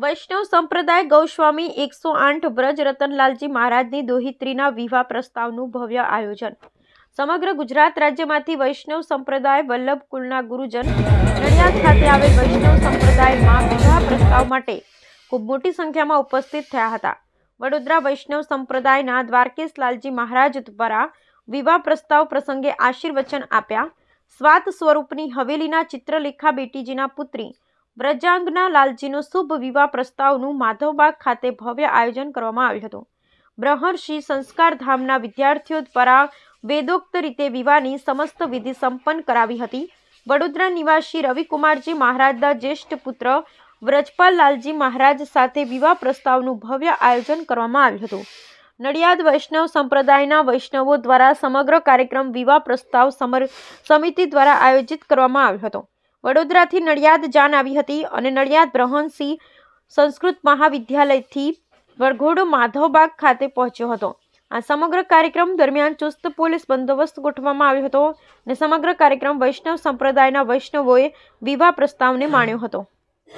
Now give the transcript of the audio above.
વૈષ્ણવ સંપ્રદાય ગૌસ્વામી એકસો આઠ બ્રજ રતનલાલજી મહારાજની દોહિત્રીના વિવાહ પ્રસ્તાવનું ભવ્ય આયોજન. સમગ્ર ગુજરાત રાજ્યમાંથી વૈષ્ણવ સંપ્રદાય વલ્લભ કુલના ગુરુજન નડિયાદ ખાતે આવેલ વૈષ્ણવ સંપ્રદાયમાં વિવાહ પ્રસ્તાવ માટે ખૂબ મોટી સંખ્યામાં ઉપસ્થિત થયા હતા. વડોદરા વૈષ્ણવ સંપ્રદાયના દ્વારકેશ લાલજી મહારાજ દ્વારા વિવાહ પ્રસ્તાવ પ્રસંગે આશીર્વચન આપ્યા. સ્વાત સ્વરૂપની હવેલીના ચિત્રલેખા બેટીજીના પુત્રી વ્રજાંગના લાલજીનો શુભ વિવાહ પ્રસ્તાવનું માધવબાગ ખાતે ભવ્ય આયોજન કરવામાં આવ્યું હતું. બ્રહર્ષિ સંસ્કાર ધામના વિદ્યાર્થીઓ દ્વારા વેદોક્ત રીતે વિવાહની સમસ્ત વિધિ સંપન્ન કરાવી હતી. વડોદરા નિવાસી રવિકુમારજી મહારાજના જ્યેષ્ઠ પુત્ર વ્રજપાલ લાલજી મહારાજ સાથે વિવાહ પ્રસ્તાવનું ભવ્ય આયોજન કરવામાં આવ્યું હતું. નડિયાદ વૈષ્ણવ સંપ્રદાયના વૈષ્ણવો દ્વારા સમગ્ર કાર્યક્રમ વિવાહ પ્રસ્તાવ સમર, સમિતિ દ્વારા આયોજિત કરવામાં આવ્યો હતો. વડોદરાથી નડિયાદ જાન આવી હતી અને નડિયાદ બ્રહ્મસિંહ સંસ્કૃત મહાવિદ્યાલયથી વરઘોડો માધવબાગ ખાતે પહોંચ્યો હતો. આ સમગ્ર કાર્યક્રમ દરમિયાન ચુસ્ત પોલીસ બંદોબસ્ત ગોઠવવામાં આવ્યો હતો અને સમગ્ર કાર્યક્રમ વૈષ્ણવ સંપ્રદાયના વૈષ્ણવોએ વિવાહ પ્રસ્તાવને માણ્યો હતો.